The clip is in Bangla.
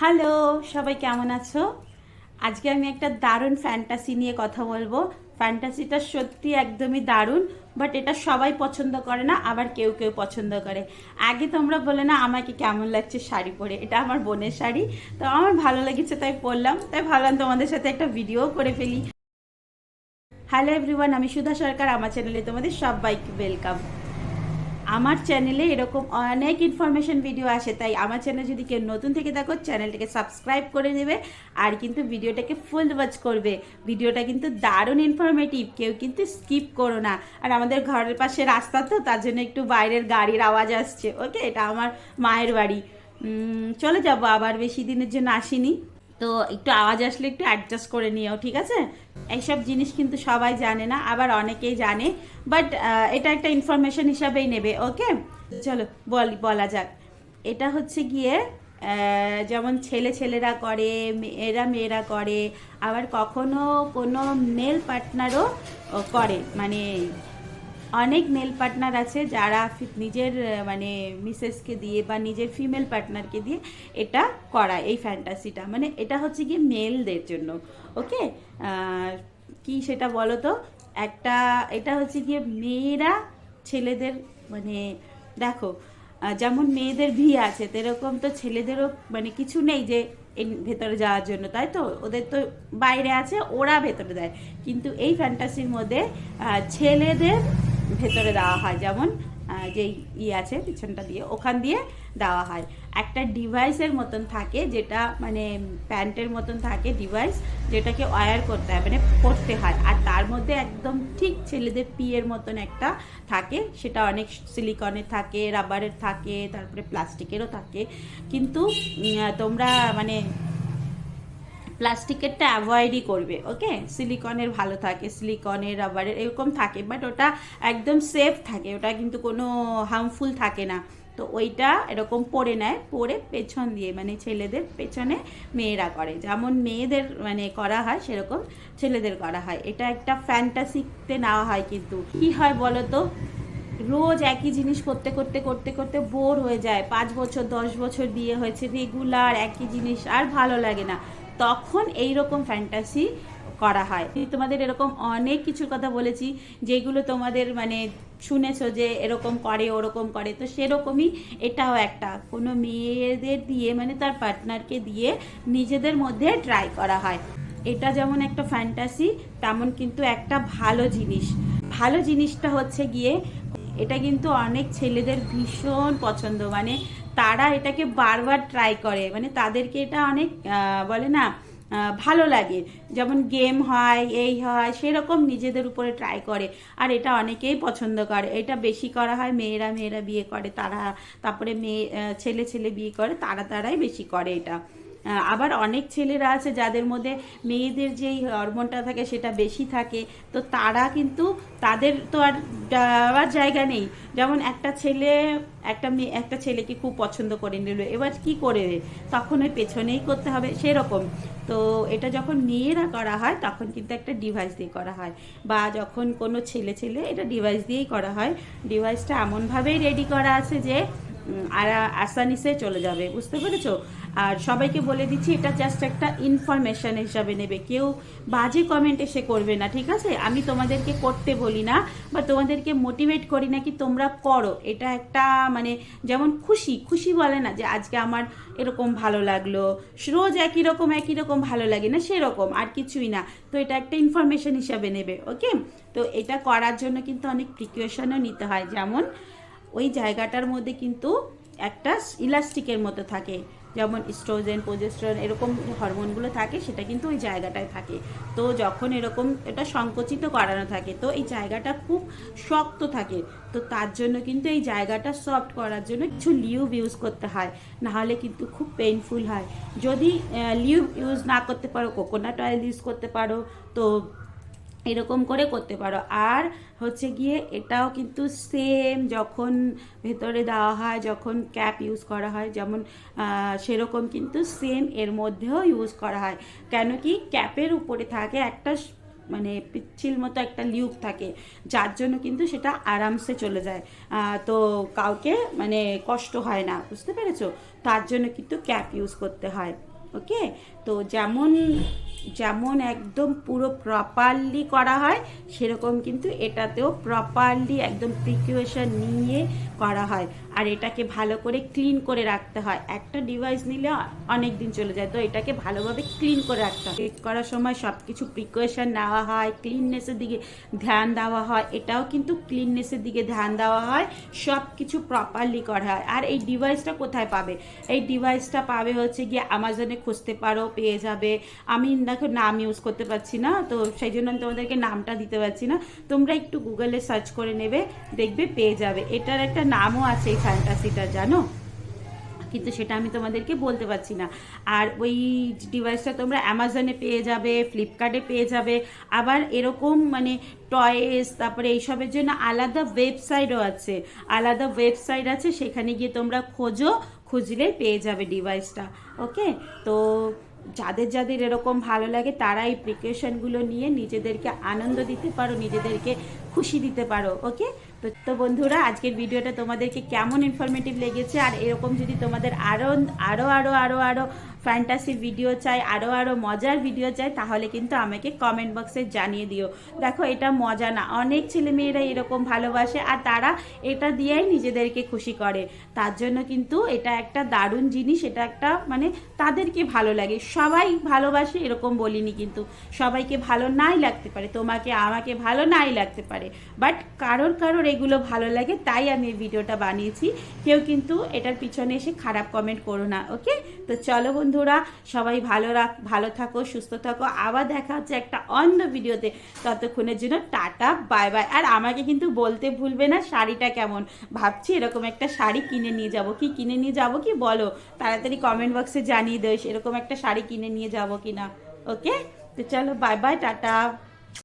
হ্যালো, সবাই কেমন আছো? আজকে আমি একটা দারুণ ফ্যান্টাসি নিয়ে কথা বলব। ফ্যান্টাসিটা সত্যি একদমই দারুণ বাট এটা সবাই পছন্দ করে না, আবার কেউ কেউ পছন্দ করে। আগে তোমরা বলে না, আমাকে কেমন লাগছে শাড়ি পরে। এটা আমার বোনের শাড়ি, তো আমার ভালো লেগেছে তাই পরলাম। তাই ভাবলাম তোমাদের সাথে একটা ভিডিও করে ফেলি। হ্যালো এভরিওয়ান আমি সুধা সরকার, আমার চ্যানেলে তোমাদের সবাইকে ওয়েলকাম আমার চ্যানেলে এরকম অনেক ইনফরমেশন ভিডিও আসে, তাই আমার চ্যানেল যদি কেউ নতুন থেকে দেখো চ্যানেলটাকে সাবস্ক্রাইব করে নেবে আর কিন্তু ভিডিওটাকে ফুল ওয়াচ করবে। ভিডিওটা কিন্তু দারুণ ইনফরমেটিভ কেউ কিন্তু স্কিপ করো না। আর আমাদের ঘরের পাশে রাস্তা তো, তার জন্য একটু বাইরের গাড়ির আওয়াজ আসছে ওকে এটা আমার মায়ের বাড়ি। চলে যাব, আবার বেশি দিনের জন্য আসিনি। তো একটু আওয়াজ আসলে একটু অ্যাডজাস্ট করে নিও, ঠিক আছে? এইসব জিনিস কিন্তু সবাই জানে না, আবার অনেকেই জানে বাট এটা একটা ইনফরমেশন হিসাবেই নেবে ওকে চলো, বল, বলা যাক। এটা হচ্ছে গিয়ে যেমন ছেলে ছেলেরা করে, মেয়েরা মেয়েরা করে, আবার কখনো কোনো মেল পার্টনারও করে মানে অনেক মেল পার্টনার আছে যারা নিজের মানে মিসেসকে দিয়ে বা নিজের ফিমেল পার্টনারকে দিয়ে এটা করায়, এই ফ্যান্টাসিটা মানে এটা হচ্ছে গিয়ে মেলদের জন্য, ওকে? কি সেটা বলো তো? একটা, এটা হচ্ছে গিয়ে মেয়েরা ছেলেদের মানে দেখো যেমন মেয়েদের বিয়ে আছে তেরকম তো ছেলেদেরও মানে কিছু নেই যে ভেতরে যাওয়ার জন্য, তাই তো? ওদের তো বাইরে আছে, ওরা ভেতরে দেয় কিন্তু এই ফ্যান্টাসির মধ্যে ছেলেদের ভেতরে দেওয়া হয়, যেমন যেই ই আছে, পিছনটা দিয়ে, ওখান দিয়ে দেওয়া হয়। একটা ডিভাইসের মতন থাকে যেটা মানে প্যান্টের মতন থাকে ডিভাইস, যেটাকে ওয়ার করতে হয় মানে পড়তে হয়। আর তার মধ্যে একদম ঠিক ছেলেদের পিয়ের মতন একটা থাকে, সেটা অনেক সিলিকনের থাকে, রাবারের থাকে, তারপরে প্লাস্টিকেরও থাকে। কিন্তু তোমরা মানে প্লাস্টিকেরটা অ্যাভয়েডই করবে ওকে সিলিকনের ভালো থাকে সিলিকনের রাবারের এরকম থাকে বাট ওটা একদম সেফ থাকে, ওটা কিন্তু কোনো হার্মফুল থাকে না। তো ওইটা এরকম পরে নেয়, পরে পেছন দিয়ে মানে ছেলেদের পেছনে মেয়েরা করে। যেমন মেয়েদের মানে করা হয় সেরকম ছেলেদের করা হয়। এটা একটা ফ্যান্টাসিতে নেওয়া হয় কিন্তু। কি হয় বলো তো রোজ একই জিনিস করতে করতে করতে করতে বোর হয়ে যায়। পাঁচ বছর, দশ বছর বিয়ে হয়েছে রেগুলার একই জিনিস, আর ভালো লাগে না। তখন এই রকম ফ্যান্টাসি করা হয়। তোমাদের এরকম অনেক কিছুর কথা বলেছি, যেগুলো তোমাদের মানে শুনেছো যে এরকম করে, ওরকম করে, তো সেরকমই এটাও একটা। কোনো মেয়েদের দিয়ে মানে তার পার্টনারকে দিয়ে নিজেদের মধ্যে ট্রাই করা হয়। এটা যেমন একটা ফ্যান্টাসি তেমন কিন্তু একটা ভালো জিনিস। ভালো জিনিসটা হচ্ছে গিয়ে, এটা কিন্তু অনেক ছেলেদের ভীষণ পছন্দ। মানে তারা এটাকে বারবার ট্রাই করে। মানে তাদেরকে এটা অনেক বলে না ভালো লাগে। যেমন গেম হয়, এই হয়, সেরকম নিজেদের উপরে ট্রাই করে। আর এটা অনেকেই পছন্দ করে। এটা বেশি করা হয়, মেয়েরা মেয়েরা বিয়ে করে, তারা, তারপরে মেয়ে ছেলে ছেলে বিয়ে করে, তারা তারাই বেশি করে এটা। আবার অনেক ছেলেরা আছে যাদের মধ্যে মেয়েদের যেই হরমোনটা থাকে সেটা বেশি থাকে। তো তারা কিন্তু তাদের তো আর যাওয়ার জায়গা নেই। যেমন একটা ছেলে, একটা মেয়ে, একটা ছেলেকে খুব পছন্দ করে নিল। এবার কি করে? তখন ওই পেছনেই করতে হবে, সেরকম। তো এটা যখন মেয়েরা করা হয়, তখন কিন্তু একটা ডিভাইস দিয়ে করা হয়। বা যখন কোনো ছেলে ছেলে এটা ডিভাইস দিয়েই করা হয়। ডিভাইসটা এমনভাবেই রেডি করা আছে যে আসানিসে চলে যাবে, বুঝতে পেরেছ? আর সবাইকে বলে দিচ্ছি, এটা জাস্ট একটা ইনফরমেশন হিসাবে নেবে। কেউ বাজে কমেন্ট এসে করবে না, ঠিক আছে? আমি তোমাদেরকে করতে বলি না, বা তোমাদেরকে মোটিভেট করি না কি তোমরা করো। এটা একটা মানে যেমন খুশি খুশি বলে না যে আজকে আমার এরকম ভালো লাগল, রোজ একই রকম একই রকম ভালো লাগে না, সেরকম আর কিছুই না। তো এটা একটা ইনফরমেশন হিসাবে নেবে ওকে তো এটা করার জন্য কিন্তু অনেক প্রিকশনও নিতে হয়, যেমন ওই জায়গাটার মধ্যে কিন্তু একটা ইলাস্টিকের মতো থাকে। যেমন স্ট্রোজেন প্রোজেস্ট্রন এরকম হরমোনগুলো থাকে, সেটা কিন্তু ওই জায়গাটায় থাকে। তো যখন এরকম এটা সংকুচিত করানো থাকে, তো এই জায়গাটা খুব শক্ত থাকে। তো তার জন্য কিন্তু এই জায়গাটা সফট করার জন্য কিছু লিউব ইউজ করতে হয়। নাহলে কিন্তু খুব পেইনফুল হয়। যদি লিউব ইউজ না করতে পারো কোকোনাট অয়েল ইউজ করতে পারো, তো এরকম করে করতে পারো। আর হচ্ছে গিয়ে এটাও কিন্তু সেম যখন ভেতরে দেওয়া হয়, যখন ক্যাপ ইউজ করা হয়, যেমন সেরকম কিন্তু সেম এর মধ্যেও ইউজ করা হয়। কেন কি ক্যাপের উপরে থাকে একটা মানে পিচ্ছিল মতো একটা লিউক থাকে, যার জন্য কিন্তু সেটা আরামসে চলে যায়। তো কাউকে মানে কষ্ট হয় না, বুঝতে পেরেছ? তার জন্য কিন্তু ক্যাপ ইউজ করতে হয়। ওকে? তো যেমন যেমন একদম পুরো প্রপারলি করা হয়, সেরকম কিন্তু এটাতেও প্রপারলি একদম প্রিকুয়েশন নিয়ে করা হয় আর এটাকে ভালো করে ক্লিন করে রাখতে হয়। একটা ডিভাইস নিলে অনেক দিন চলে যায়, তো এটাকে ভালোভাবে ক্লিন করে রাখতে হয়। চেক করার সময় সব কিছু প্রিকশন নেওয়া হয় ক্লিননেসের দিকে ধ্যান দেওয়া হয়। এটাও কিন্তু ক্লিননেসের দিকে ধ্যান দেওয়া হয় সব কিছু প্রপারলি করা হয়। আর এই ডিভাইসটা কোথায় পাবে? এই ডিভাইসটা পাবে হচ্ছে গিয়ে আমাজনে খুঁজতে পারো, পেয়ে যাবে। আমি দেখো নাম ইউজ করতে পারছি না, তো সেই জন্য আমি তোমাদেরকে নামটা দিতে পারছি না। তোমরা একটু গুগলে সার্চ করে নেবে, দেখবে পেয়ে যাবে। এটার একটা নামও আছে এই ফ্যান্টাসিটার জানো? কিন্তু সেটা আমি তোমাদেরকে বলতে পারছি না। আর ওই ডিভাইসটা তোমরা অ্যামাজনে পেয়ে যাবে ফ্লিপকার্টে পেয়ে যাবে, আবার এরকম মানে টয়েস তারপরে এইসবের জন্য আলাদা ওয়েবসাইটও আছে। আলাদা ওয়েবসাইট আছে, সেখানে গিয়ে তোমরা খোঁজো, খুঁজলে পেয়ে যাবে ডিভাইসটা ওকে তো যাদের যাদের এরকম ভালো লাগে, তারা এই প্রিকশনগুলো নিয়ে নিজেদেরকে আনন্দ দিতে পারো, নিজেদেরকে খুশি দিতে পারো ওকে তো বন্ধুরা, আজকের ভিডিওটা তোমাদেরকে কেমন ইনফরমেটিভ লেগেছে, আর এরকম যদি তোমাদের আরও আরও আরও আরও আরও ফ্যান্টাসি ভিডিও চাই আরও আরও মজার ভিডিও চাই, তাহলে কিন্তু আমাকে কমেন্ট বক্সে জানিয়ে দিও। দেখো, এটা মজা না, অনেক ছেলেমেয়েরা এরকম ভালোবাসে, আর তারা এটা দিয়েই নিজেদেরকে খুশি করে। তার জন্য কিন্তু এটা একটা দারুণ জিনিস, এটা একটা মানে তাদেরকে ভালো লাগে। সবাই ভালোবাসে, এরকম বলিনি কিন্তু। সবাইকে ভালো নাই লাগতে পারে, তোমাকে, আমাকে ভালো নাই লাগতে পারে। বাট কারোর কারোর এগুলো ভালো লাগে, তাই আমি এই ভিডিওটা বানিয়েছি। কেউ কিন্তু এটার পিছনে এসে খারাপ কমেন্ট করো না ওকে তো চলো বন্ধুরা, সবাই ভালো রাখ, ভালো থাকো, সুস্থ থাকো। আবার দেখা হচ্ছে একটা অন্য ভিডিওতে। ততক্ষণের জন্য টাটা বাই বাই আর আমাকে কিন্তু বলতে ভুলবে না শাড়িটা কেমন। ভাবছি এরকম একটা শাড়ি কিনে নিয়ে যাব। কি কিনে নিয়ে যাব কি বলো? তাড়াতাড়ি কমেন্ট বক্সে জানিয়ে দিও এরকম একটা শাড়ি কিনে নিয়ে যাব কি না ওকে তো চলো বাই বাই টাটা।